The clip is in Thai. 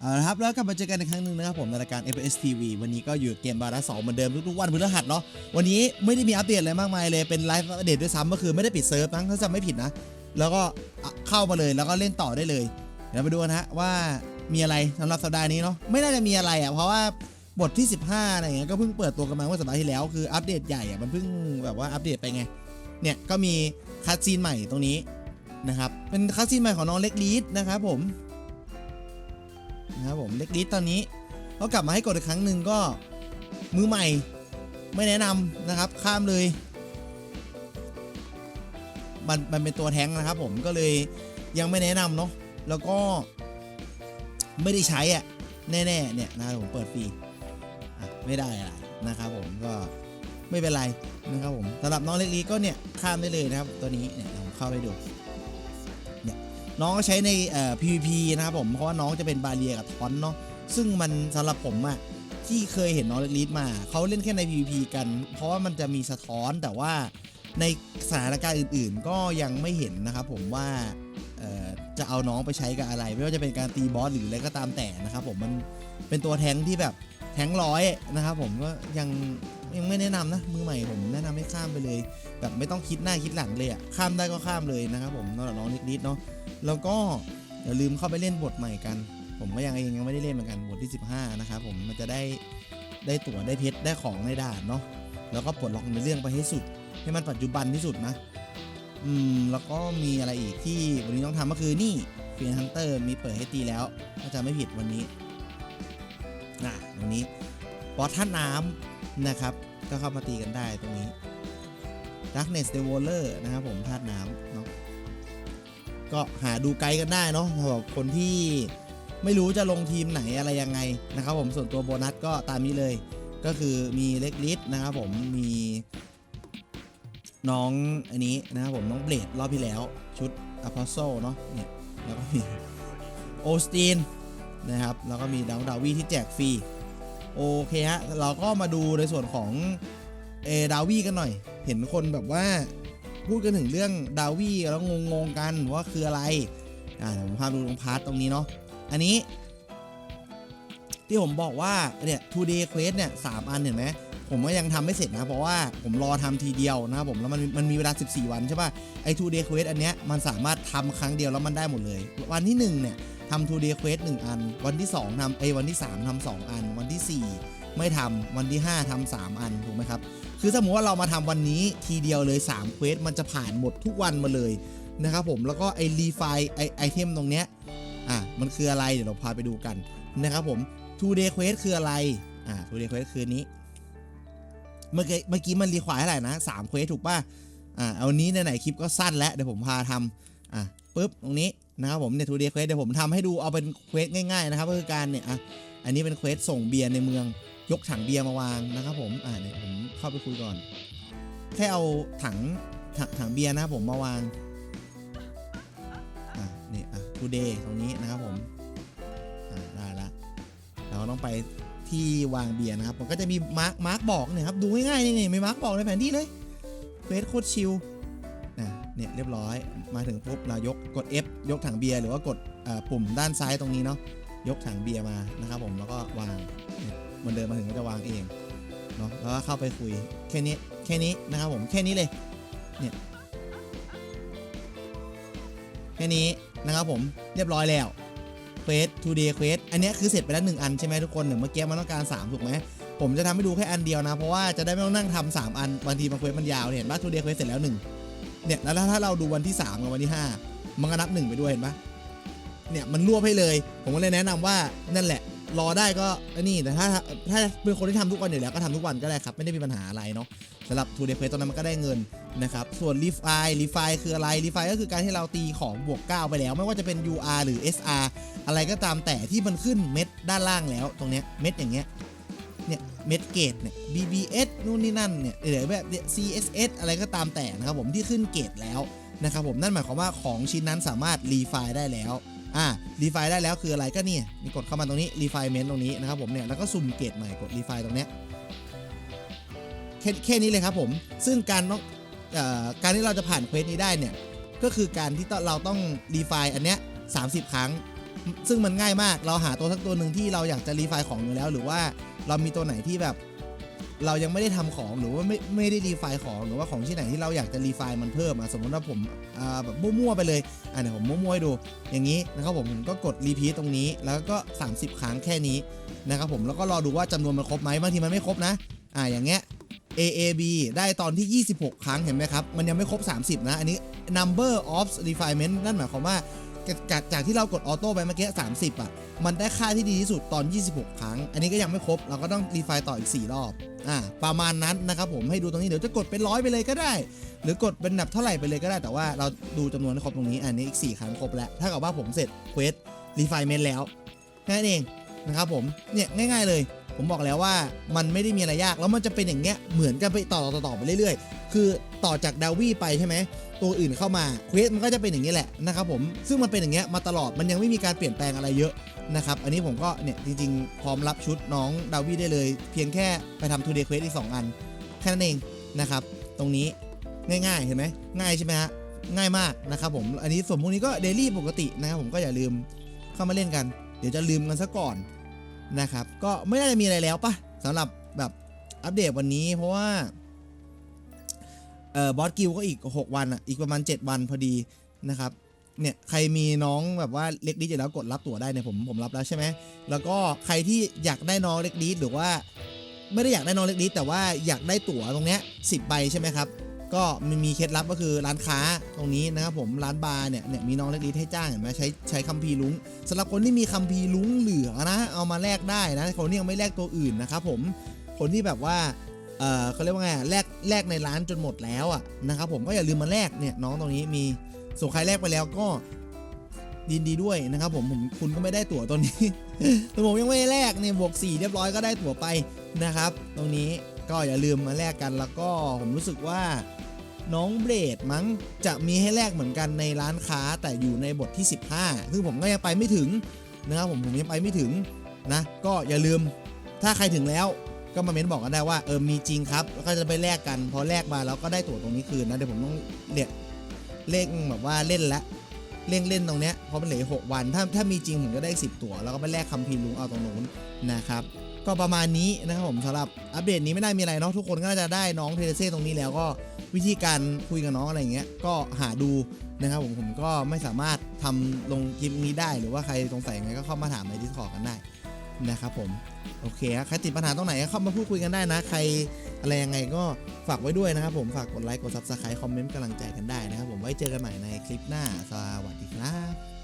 เอาละครับแล้วกลับมาเจอกันอีกครั้งหนึ่งนะครับผมในรายการ FPS TV วันนี้ก็อยู่เกมบาร์สองเหมือนเดิมทุกๆวันพฤหัสเนาะวันนี้ไม่ได้มีอัปเดตอะไรมากมายเลยเป็นไลฟ์อัปเดตด้วยซ้ำก็คือไม่ได้ปิดเซิร์ฟนะถ้าจำไม่ผิดนะ แล้วก็เข้ามาเลยแล้วก็เล่นต่อได้เลย เดี๋ยวมาดูกันฮะว่ามีอะไรสำหรับสัปดาห์นี้เนาะไม่น่าจะมีอะไรอะเพราะว่าบทที่ 15อะไรอย่างเงี้ยก็เพิ่งเปิดตัวกันมาเมื่อสัปดาห์ที่แล้วคืออัปเดตใหญ่อะมันเพิ่งแบบว่าอัปเดตไปไงเนี่ยก็มีคัดซีนใหม่ตรงนี้นะครับเป็นคัดซีนใหม่ของน้องเล็กลีดนะครับผม นะครับผมเล็กดิสตอนนี้ก็กลับมาให้กดอีกครั้งหนึ่งก็มือใหม่ไม่แนะนำนะครับข้ามเลยมันมันเป็นตัวแท้งนะครับผมก็เลยยังไม่แนะนำเนาะแล้วก็ไม่ได้ใช้อะแน่ๆเนี่ยนะครับผมเปิดฟรีไม่ได้อะไรนะครับผมก็ไม่เป็นไรนะครับผมสำหรับน้องเล็กลีก็เนี่ยข้ามได้เลยนะครับตัวนี้เนี่ยผมเข้าไปดู น้องก็ใช้ในเอ่อ PVP นะครับผมเพราะว่าน้องจะเป็นบาเรียกับทอนเนาะซึ่งมันสำหรับผมอะที่เคยเห็นน้องเล็กลิสมาเขาเล่นแค่ใน PVP กัน เพราะว่ามันจะมีสะท้อนแต่ว่าในสถานการณ์อื่นๆ ก็ยังไม่เห็นนะครับผมว่าเอ่อจะเอาน้องไปใช้กับอะไร ไม่ว่าจะเป็นการตีบอสหรืออะไรก็ตามแต่นะครับผมมันเป็นตัวแทงที่แบบแทงร้อยนะครับผมก็ยังยังไม่แนะนำนะมือใหม่ผมแนะนำให้ข้ามไปเลย แบบไม่ต้องคิดหน้าคิดหลังเลยอะข้ามได้ก็ข้ามเลยนะครับผมสำหรับน้องเล็กลิสเนาะ แล้วก็อย่าลืมเข้าไปเล่นบทใหม่กัน ผมก็ยังเองยังไม่ได้เล่นเหมือนกันบทที่ 15 นะครับผมมันจะได้ได้ตั๋วได้เพชรได้ของในด่านเนาะแล้วก็ปลดล็อกในเรื่องไปให้สุด ให้มันปัจจุบันที่สุดนะอืมแล้วก็มีอะไรอีกที่วันนี้ต้องทำก็คือนี่เฟียนฮันเตอร์มีเปิดให้ตีแล้วถ้าจะไม่ผิดวันนี้นะวันนี้บอสท่าน้ำนะครับ ก็เข้ามาตีกันได้ตรงนี้ Darkness Devoler นะครับผมธาตุน้ำ ก็หาดูไกด์กันได้เนาะสำหรับคนที่ไม่รู้จะลงทีมไหนอะไรยังไงนะครับผมส่วนตัวโบนัสก็ตามนี้เลย ก็คือมีเล็กลิสนะครับผมมีน้องอันนี้นะครับผมน้องเบลดรอบที่แล้วชุดอ p พ s โซเนาะเนี่ยแล้วก็มีโอสตีนนะครับแล้วก็มีดาวดาวีที่แจกฟรีโอเคฮะเราก็มาดูในส่วนของเอดาวีกันหน่อย เห็นคนแบบว่า พูดกันถึงเรื่องดาวี่แล้วงงๆกันว่าคืออะไรอ่าผมพาดูตรงพาร์ทตรงนี้เนาะอันนี้ ที่ผมบอกว่าเนี่ย two day quest เนี่ยสามอันเห็นไหมผมก็ยังทำไม่เสร็จนะ เพราะว่าผมรอทำทีเดียวนะครับผมแล้วมันมันมีเวลา 14 วันใช่ป่ะไอ้ two day quest อันเนี้ยมันสามารถทำครั้งเดียวแล้วมันได้หมดเลย วันที่ 1 เนี่ยทำ two day quest 1อัน วันที่ 2ทำเอยวันที่ 3ทำ2อัน วันที่ 4 ไม่ทำวันที่ 5ทำ3อันถูกไหมครับ คือสมมติว่าเรามาทำวันนี้ทีเดียวเลย3เควสมันจะผ่านหมดทุกวันมาเลยนะครับผมแล้วก็ไอรีไฟไอไอเทมตรงเนี้ยอะมันคืออะไรเดี๋ยวเราพาไปดูกันนะครับผม two day quest คืออะไรอ่า two day quest คือนี้ เมื่อกี้เมื่อกี้มันรีควายเท่าไหร่นะสามเควสถูกป่ะอ่าเอานี้ไหนๆคลิปก็สั้นแล้วเดี๋ยวผมพาทำอะปุ๊บตรงนี้นะครับผมเนี่ย two day quest เดี๋ยวผมทำให้ดูเอาเป็นเควสง่ายๆนะครับก็คือการเนี่ยอะอันนี้เป็นเควสส่งเบียร์ในเมือง ยกถังเบียร์มาวางนะครับผมอ่าเนี่ยวผมเข้าไปคุยก่อนแค่เอาถังถถังเบียร์นะครับผมมาวางอ่านี่อะ today ตรงนี้นะครับผมอ่าได้ละเราต้องไปที่วางเบียร์นะครับมันก็จะมีมาร์กมาร์กบอกเนี่ยครับดูง่ายๆนี่นี่มีมาร์กบอกในแผนที่เลยเควสโคตรชิลนะเนี่ยเรียบร้อยมาถึงปุ๊บเรายกกด F ยกถังเบียร์หรือว่ากดอ่าปุ่มด้านซ้ายตรงนี้เนาะ ยกถังเบียร์มานะครับผมแล้วก็วางมันเดินมาถึงก็จะวางเองเนาะแล้วก็เข้าไปคุยแค่นี้แค่นี้นะครับผมแค่นี้เลยเนี่ยแค่นี้นะครับผมเรียบร้อยแล้วเควส two day quest อันนี้คือเสร็จไปแล้วหนึ่งอันใช่ไหมทุกคนหนึ่งเมื่อกี้มันต้องการ 3 ถูกไหมผมจะทำให้ดูแค่อันเดียวนะ เพราะว่าจะได้ไม่ต้องนั่งทำสามอันบางทีบางเควสมันยาวเห็นปะ two day quest เสร็จแล้วหนึ่งเนี่ยแล้วถ้าเราดูวันที่ 3 กับวันที่ 5 มันก็นับหนึ่งไปด้วยเห็นปะ เนี่ยมันรวบให้เลย ผมก็เลยแนะนำว่านั่นแหละ รอได้ก็นนี้แต่ถ้าถ้าเป็นคนที่ทำทุกวันอยู่แล้วก็ทำทุกวันก็ได้ครับ ไม่ได้มีปัญหาอะไรเนาะสำหรับ2 day quest ตอนนั้นมันก็ได้เงินนะครับ ส่วน refi refi คืออะไร refi ก็คือการที่เราตีของบวก 9 ไปแล้ว ไม่ว่าจะเป็น ur หรือ sr อะไรก็ตามแต่ที่มันขึ้นเม็ดด้านล่างแล้วตรงเนี้ยเม็ดอย่างเงี้ยเนี่ยเม็ดเกรดเนี่ย bbs นู่นนี่นั่นเนี่ยเดี๋ยวแบบ css อะไรก็ตามแต่นะครับผมที่ขึ้นเกรดแล้วนะครับผมนั่นหมายความว่าของชิ้นนั้นสามารถ refi ได้แล้ว อ่ารีไฟได้แล้วคืออะไรก็นี่มีกดเข้ามาตรงนี้รีไฟเมนต์ตรงนี้นะครับผมเนี่ยแล้วก็สุ่มเกตใหม่กดรีไฟตรงเนี้ยแค่แค่นี้เลยครับผมซึ่งการต้องอการที่เราจะผ่านเควสนี้ได้เนี่ยก็คือการที่เราต้องรีไฟอันเนี้ย30 ครั้ง ซึ่งมันง่ายมากเราหาตัวสักตัวหนึ่งที่เราอยากจะรีไฟของอยู่แล้ว หรือว่าเรามีตัวไหนที่แบบ เรายังไม่ได้ทำของหรือว่าไม่ไม่ได้รีไฟล์ของหรือว่าของที่ไหนที่เราอยากจะรีไฟล์มันเพิ่มอะสมมติว่าผมอ่าแบบมั่วๆไปเลยอะเดี๋ยวผมมั่วๆให้ดู อย่างนี้นะครับผมผมก็กดรีพีทตรงนี้แล้วก็ 30 ครั้งแค่นี้นะครับผมแล้วก็รอดูว่าจำนวนมันครบไหมบางทีมันไม่ครบนะอ่าอย่างเงี้ย AAB ได้ตอนที่ 26 ครั้งเห็นไหมครับ มันยังไม่ครบ 30 นะ อันนี้ number of refinement นั่นหมายความว่า จากจากที่เรากดออโต้ไปเมื่อกี้ 30 อะ มันได้ค่าที่ดีที่สุดตอน 26 ครั้ง อันนี้ก็ยังไม่ครบ เราก็ต้องรีไฟล์ต่ออีก 4 รอบ อ่า ประมาณนั้นนะครับผมให้ดูตรงนี้ เดี๋ยวจะกดเป็นร้อยไปเลยก็ได้ หรือกดเป็นแบบเท่าไหร่ไปเลยก็ได้ แต่ว่าเราดูจำนวนให้ครบตรงนี้ อันนี้อีก 4 ครั้งครบแล้ว ถ้ากับว่าผมเสร็จเควสรีไฟเมนแล้วแค่นั้นเองนะครับผม เนี่ยง่าย ๆเลย ผมบอกแล้วว่ามันไม่ได้มีอะไรยาก แล้วมันจะเป็นอย่างเงี้ย เหมือนกันไปต่อต่อต่อไปเรื่อยๆ คือต่อจากดาวี่ไปใช่ไหม ตัวอื่นเข้ามาเควสมันก็จะเป็นอย่างนี้แหละนะครับผมซึ่งมันเป็นอย่างเงี้ยมาตลอดมันยังไม่มีการเปลี่ยนแปลงอะไรเยอะนะครับอันนี้ผมก็เนี่ยจริงๆ พร้อมรับชุดน้องดาวี่ได้เลย เพียงแค่ไปทำทูเดย์เควสอีก 2 อัน แค่นั้นเองนะครับ ตรงนี้ง่ายๆ เห็นไหมง่ายใช่ไหมฮะง่ายมากนะครับผมอันนี้ส่วนพวกนี้ก็เดลี่ปกตินะครับผมก็อย่าลืมเข้ามาเล่นกัน เดี๋ยวจะลืมกันซะก่อนนะครับก็ไม่น่าจะมีอะไรแล้วปะสำหรับแบบอัปเดตวันนี้เพราะว่า เอ่อบอสกิลก็อีก 6 วันอะ อีกประมาณ 7 วันพอดีนะครับ เนี่ยใครมีน้องแบบว่าเล็กดิสอยู่แล้วกดรับตั๋วได้เนี่ยผมผมรับแล้วใช่ไหม แล้วก็ใครที่อยากได้น้องเล็กดิสหรือว่า ไม่ได้อยากได้น้องเล็กดิสแต่ว่าอยากได้ตั๋วตรงเนี้ยสิบใบใช่ไหมครับ ก็มีมีเคล็ดลับก็คือร้านค้าตรงนี้นะครับผมร้านบาร์เนี่ยเนี่ยมีน้องเล็กดิสให้จ้างเห็นไหมใช้ใช้คัมภีร์ลุงสำหรับคนที่มีคัมภีร์ลุงเหลือนะเอามาแลกได้นะคนที่ยังไม่แลกตัวอื่นนะครับผมคนที่แบบว่า เออเขาเรียกว่าไงแลกแลกในร้านจนหมดแล้วอะนะครับผมก็อย่าลืมมาแลกเนี่ยน้องตรงนี้มีส่วนใครแลกไปแล้วก็ยินดีด้วยนะครับผมผมคุณก็ไม่ได้ตั๋วตัวนี้แต่ผมยังไม่แลกเนี่ยบวก 4 เรียบร้อยก็ได้ตั๋วไปนะครับ ตรงนี้ก็อย่าลืมมาแลกกันแล้วก็ผมรู้สึกว่าน้องเบรดมั้งจะมีให้แลกเหมือนกันในร้านค้าแต่อยู่ในบทที่ 15 ซึ่งผมก็ยังไปไม่ถึงนะครับผมผมยังไปไม่ถึงนะ ก็อย่าลืมถ้าใครถึงแล้ว ก็มาเม้นบอกกันได้ว่าเออมีจริงครับแล้วก็จะไปแลกกัน พอแลกมาแล้วก็ได้ตั๋วตรงนี้คืนนะเดี๋ยวผมต้องเรียกเลขแบบว่าเล่นละเล่นเล่นตรงเนี้ยเพราะมันเหลือหกวัน ถ้าถ้ามีจริงผมก็ได้10ตั๋วแล้วก็ไปแลกคัมภีร์ลุงเอาตรงนู้นนะครับก็ประมาณนี้นะครับผมสำหรับอัปเดตนี้ไม่ได้มีอะไรเนาะทุกคนก็น่าจะได้น้องเทเลเซ่ตรงนี้แล้วก็วิธีการคุยกับน้องอะไรเงี้ยก็หาดูนะครับผมผมก็ไม่สามารถทำลงคลิปนี้ได้ หรือว่าใครสงสัยยังไงก็เข้ามาถามในดิสคอร์กันได้ นะครับผมโอเคใครติดปัญหาตรงไหนก็เข้ามาพูดคุยกันได้นะ ใครอะไรยังไงก็ฝากไว้ด้วยนะครับผมฝากกดไลค์กดซับสไครต์คอมเมนต์กำลังใจกันได้นะครับผมไว้เจอกันใหม่ในคลิปหน้าสวัสดีครับ